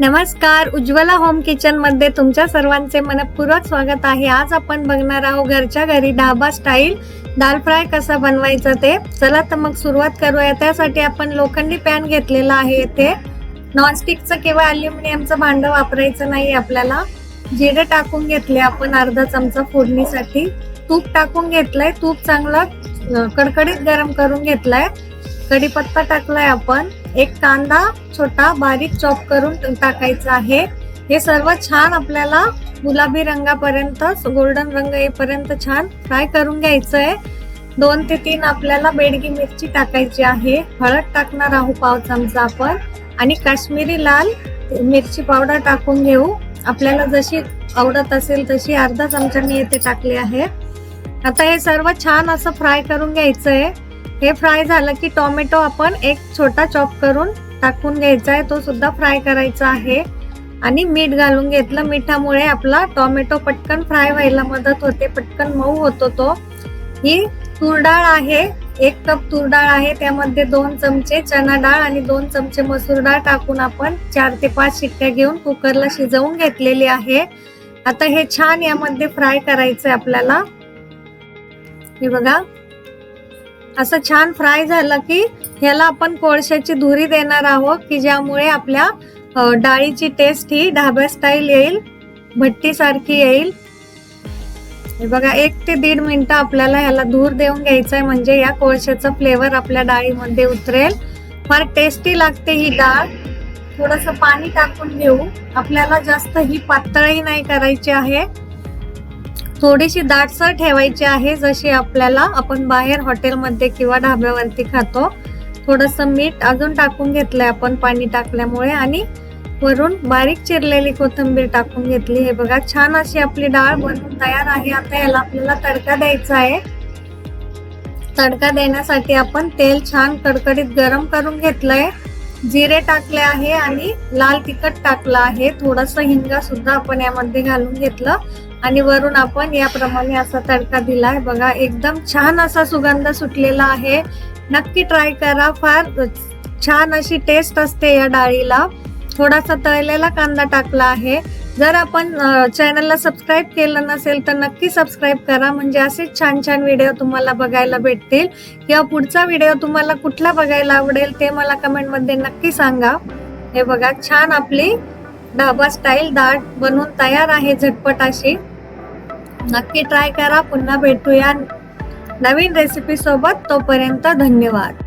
नमस्कार उज्ज्वला होम किचनमध्ये तुमच्या सर्वांचे मनपूर्वक स्वागत आहे. आज आपण बघणार आहोत घरच्या घरी ढाबा स्टाईल. दाल फ्राय कसा बनवायचा ते? चला तर मग सुरुवात करूया. त्यासाठी आपण लोखंडी पॅन घेतलेला आहे येथे नॉनस्टिकचं किंवा अल्युमिनियमचं भांडं वापरायचं नाही आपल्याला. जिरे टाकून घेतले आपण अर्धा चमचा फोडणीसाठी. तूप टाकून घेतलंय. तूप चांगलं कडकडीत गरम करून घेतलंय. कढीपत्ता टाकलाय आपण. एक कांदा छोटा बारीक चॉप करून टाकायचा आहे. हे सर्व छान आपल्याला गुलाबी रंगापर्यंत गोल्डन रंग येईपर्यंत छान फ्राय करून घ्यायचं आहे दोन ते तीन आपल्याला बेडगी मिरची टाकायची आहे. हळद टाकणार आहोत पाव चमचा आपण. आणि काश्मीरी लाल मिरची पावडर टाकून घेऊ. आपल्याला जशी आवडत असेल तशी अर्धा चमचा मी येथे टाकली आहे. आता हे सर्व छान असं फ्राय करून घ्यायचं आहे हे फ्राय झालं की टोमॅटो आपण एक छोटा चॉप करून टाकून घ्यायचा आहे. तो सुद्धा फ्राय करायचा आहे. आणि मीठ घालून घेतलं. मिठामुळे आपला टोमॅटो पटकन फ्राय व्हायला मदत होते. पटकन मऊ होतो तो. ही तूर डाळ आहे. एक कप तूर डाळ आहे. त्यामध्ये दोन चमचे चना डाळ आणि दोन चमचे मसूर डाळ टाकून आपण चार ते पाच शिट्ट्या घेऊन कुकरला शिजवून घेतलेली आहे. आता हे छान यामध्ये फ्राय करायचंय आपल्याला. हे बघा. असं छान फ्राय झालं की ह्याला आपण कोळशाची धुरी देणार आहोत की ज्यामुळे आपल्या डाळीची टेस्ट ही ढाब्या स्टाईल येईल भट्टी सारखी येईल. हे बघा एक ते दीड मिनिटं आपल्याला ह्याला धूर देऊन घ्यायचं आहे म्हणजे या कोळशाचा फ्लेवर आपल्या डाळीमध्ये उतरेल. फार टेस्टी लागते ही डाळ. थोडस पाणी टाकून घेऊ. आपल्याला जास्त ही पातळही नाही करायची आहे. थोडीशी दाटसर ठेवायची आहे जशी आपल्याला आपण बाहेर हॉटेलमध्ये किंवा ढाब्यावरती खातो. थोडस मीठ अजून टाकून घेतलंय आपण पाणी टाकल्यामुळे आणि वरून बारीक चिरलेली कोथिंबीर टाकून घेतली. हे बघा छान अशी आपली डाळ बनवून तयार आहे. आता याला आपल्याला तडका द्यायचा आहे. तडका देण्यासाठी आपण तेल छान कडकडीत गरम करून घेतलंय. जिरे टाकले आहे आणि लाल तिखट टाकलं आहे. थोडस हिंगा सुद्धा आपण यामध्ये घालून घेतलं. आणि वरून आपण याप्रमाणे असा तडका दिलाय. बघा एकदम छान असा सुगंध सुटलेला आहे. नक्की ट्राय करा. फार छान अशी टेस्ट असते या डाळीला. थोडासा तळलेला कांदा टाकला आहे. जर आपण चॅनलला सबस्क्राईब केलं नसेल तर नक्की सबस्क्राईब करा. म्हणजे असेच छान छान व्हिडिओ तुम्हाला बघायला भेटतील. किंवा पुढचा व्हिडिओ तुम्हाला कुठला बघायला आवडेल ते मला कमेंटमध्ये नक्की सांगा. हे बघा छान आपली ढाबा स्टाईल दाट बनवून तयार आहे झटपट अशी. नक्की ट्राय करा. पुन्हा भेटूया नवीन रेसिपी सोबत. तोपर्यंत धन्यवाद.